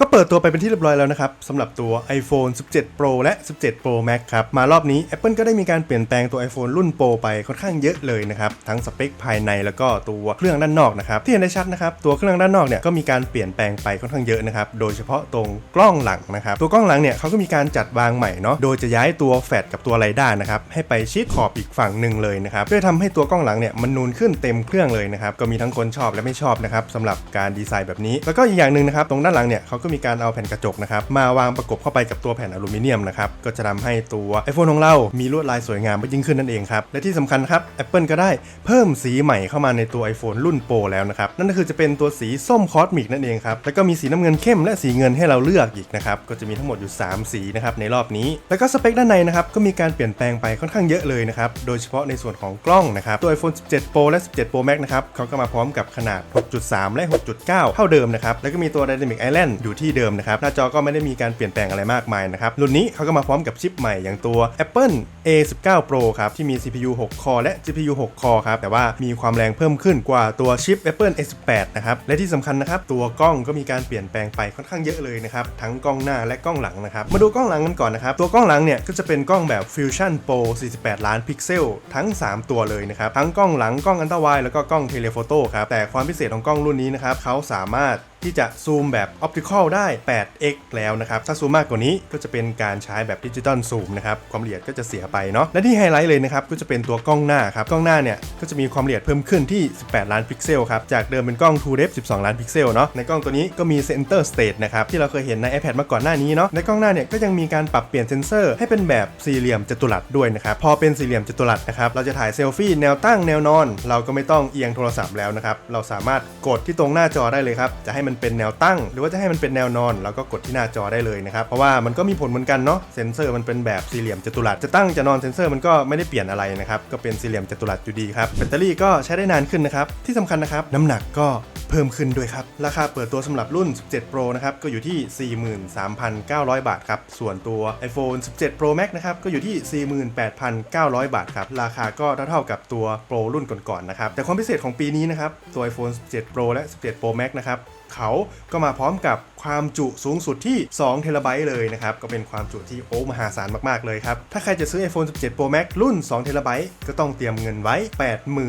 ก็เปิดตัวไปเป็นที่เรียบร้อยแล้วนะครับสำหรับตัว iPhone 17 Pro และ 17 Pro Max ครับ มารอบนี้ Apple ก็ได้มีการเปลี่ยนแปลงตัว iPhone รุ่น Pro ไปค่อนข้างเยอะเลยนะครับ ทั้งสเปคภายในแล้วก็ตัวเครื่องด้านนอกนะครับ ที่เห็นได้ชัดนะครับ ตัวเครื่องด้านนอกเนี่ยก็มีการเปลี่ยนแปลงไปค่อนข้างเยอะนะครับ โดยเฉพาะตรงกล้องหลังนะครับ ตัวกล้องหลังเนี่ยเขาก็มีการจัดวางใหม่เนาะ โดยจะย้ายตัวแฟลชกับตัวไรด้านะครับให้ไปชิดขอบอีกฝั่งหนึ่งเลยนะครับเพื่อทำให้ตัวกล้องหลังเนี่ยมันนูนขึ้นเต็มเครื่องเลยนะครับก็มีทั้งคนชอบและไม่ชอบนะครับสำหรับการดีไซน์แบบนี้ แล้วก็อีกอย่างหนึ่งนะครับตรงด้านหลังเนี่ยเขาก็มีการเอาแผ่นกระจกนะครับมาวางประกบเข้าไปกับตัวแผ่นอลูมิเนียมนะครับก็จะทำให้ตัว iPhone ของเรา มีลวดลายสวยงามมากยิ่งขึ้นนั่นเองครับและที่สำคัญครับ Apple ก็ได้เพิ่มสีใหม่เข้ามาในตัว iPhone รุ่นโปรแล้วนะครับนั่นก็คือจะเป็นตัวสีส้มคอสมิกนั่นเองครับแล้วก็มีสีน้ำเงินเข้มและสีเงินให้เราเลือกอีกนะครับก็จะมีทั้งหมดอยู่ 3 สีนะครับในรอบนี้ แล้วก็สเปคด้านในนะครับก็มีการเปลี่ยนแปลงไปค่อนข้างเยอะเลยนะครับโดยเฉพาะในส่วนของกล้องนะครับตัว iPhone 17 Pro และ 17 Pro Max นะครับเขาก็มาพร้อมกับขนาด 6.3 และ 6.9 เท่าเดิมนะครับแล้วก็มีตัว Dynamic Island อยู่ที่เดิมนะครับ หน้าจอก็ไม่ได้มีการเปลี่ยนแปลงอะไรมากมายนะครับ รุ่นนี้เขาก็มาพร้อมกับชิปใหม่อย่างตัว Apple A19 Pro ครับ ที่มี CPU 6 core และ GPU 6 core ครับ แต่ว่ามีความแรงเพิ่มขึ้นกว่าตัวชิป Apple A18 นะครับ และที่สำคัญนะครับ ตัวกล้องก็มีการเปลี่ยนแปลงไปค่อนข้างเยอะเลยนะครับ ทั้งกล้องหน้าและกล้องหลังนะครับ มาดูกล้องหลังกันก่อนนะครับ ตัวกล้องหลังเนี่ยก็จะเป็นกล้องแบบ Fusion Pro 48 ล้านพิกเซลทั้ง 3 ตัวเลยนะครับ ทั้งกล้องหลังกล้องอันตราไวแล้วก็กล้องเทเลโฟโต้ครับ แต่ความพิเศษของกล้องรุ่นนี้นะครับเขาสามารถที่จะซูมแบบออปติคอลได้ 8x แล้วนะครับ ถ้าซูมมากกว่านี้ก็จะเป็นการใช้แบบดิจิตอลซูมนะครับ ความละเอียดก็จะเสียไปเนาะ และที่ไฮไลท์เลยนะครับ ก็จะเป็นตัวกล้องหน้าครับ กล้องหน้าเนี่ย ก็จะมีความละเอียดเพิ่มขึ้นที่ 18 ล้านพิกเซลครับ จากเดิมเป็นกล้อง True Depth 12 ล้านพิกเซลเนาะ ในกล้องตัวนี้ก็มี Center Stage นะครับ ที่เราเคยเห็นใน iPad มาก่อนหน้านี้เนาะ ในกล้องหน้าเนี่ย ก็ยังมีการปรับเปลี่ยนเซนเซอร์ให้เป็นแบบสี่เหลี่ยมจัตุรัสด้วยนะครับ พอเป็นสี่เหลี่ยมจัตุรัสนะครับ เราจะถ่ายเซลฟี่แนวตั้งแนวนอน เราก็ไม่ต้องเอียงโทรศัพท์แล้วนะครับ เราสามารถกดที่ตรงหน้าจอได้เลยครับ จะให้มันเป็นแนวตั้ง หรือว่าจะให้มันเป็นแนวนอนเราก็กดที่หน้าจอได้เลยนะครับ เพราะว่ามันก็มีผลเหมือนกันเนาะ เซนเซอร์มันเป็นแบบสี่เหลี่ยมจัตุรัส จะตั้งจะนอนเซนเซอร์มันก็ไม่ได้เปลี่ยนอะไรนะครับ ก็เป็นสี่เหลี่ยมจัตุรัสอยู่ดีครับ แบตเตอรี่ก็ใช้ได้นานขึ้นนะครับ ที่สำคัญนะครับ น้ำหนักก็ เพิ่มขึ้นด้วยครับ ราคาเปิดตัวสำหรับรุ่น 17 Pro นะครับ ก็อยู่ที่ 43,900 บาทครับ ส่วนตัว iPhone 17 Pro Max นะครับ ก็อยู่ที่ 48,900 บาทครับ ราคาก็เท่าเท่ากับตัว Pro รุ่นก่อนๆนะครับ แต่ความพิเศษของปีนี้นะครับ ตัว iPhone 17 Pro และ 17 Pro Max นะครับ เขาก็มาพร้อมกับความจุสูงสุดที่2เทราไบต์เลยนะครับ ก็เป็นความจุที่โอ้มหาศาลมากๆเลยครับ ถ้าใครจะซื้อ iPhone 17 Pro Max รุ่น2เทราไบต์ก็ต้องเตรียมเงินไว้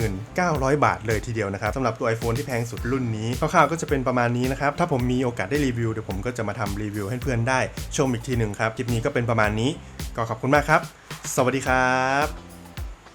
89,000 บาทเลยทีเดียวนะครับสำหรับตัว iPhone ที่แพงสุดรุ่นนี้คร่าวๆก็จะเป็นประมาณนี้นะครับ ถ้าผมมีโอกาสได้รีวิวเดี๋ยวผมก็จะมาทำรีวิวให้เพื่อนได้ชมอีกทีหนึ่งครับคลิปนี้ก็เป็นประมาณนี้ก็ขอบคุณมากครับ สวัสดีครับ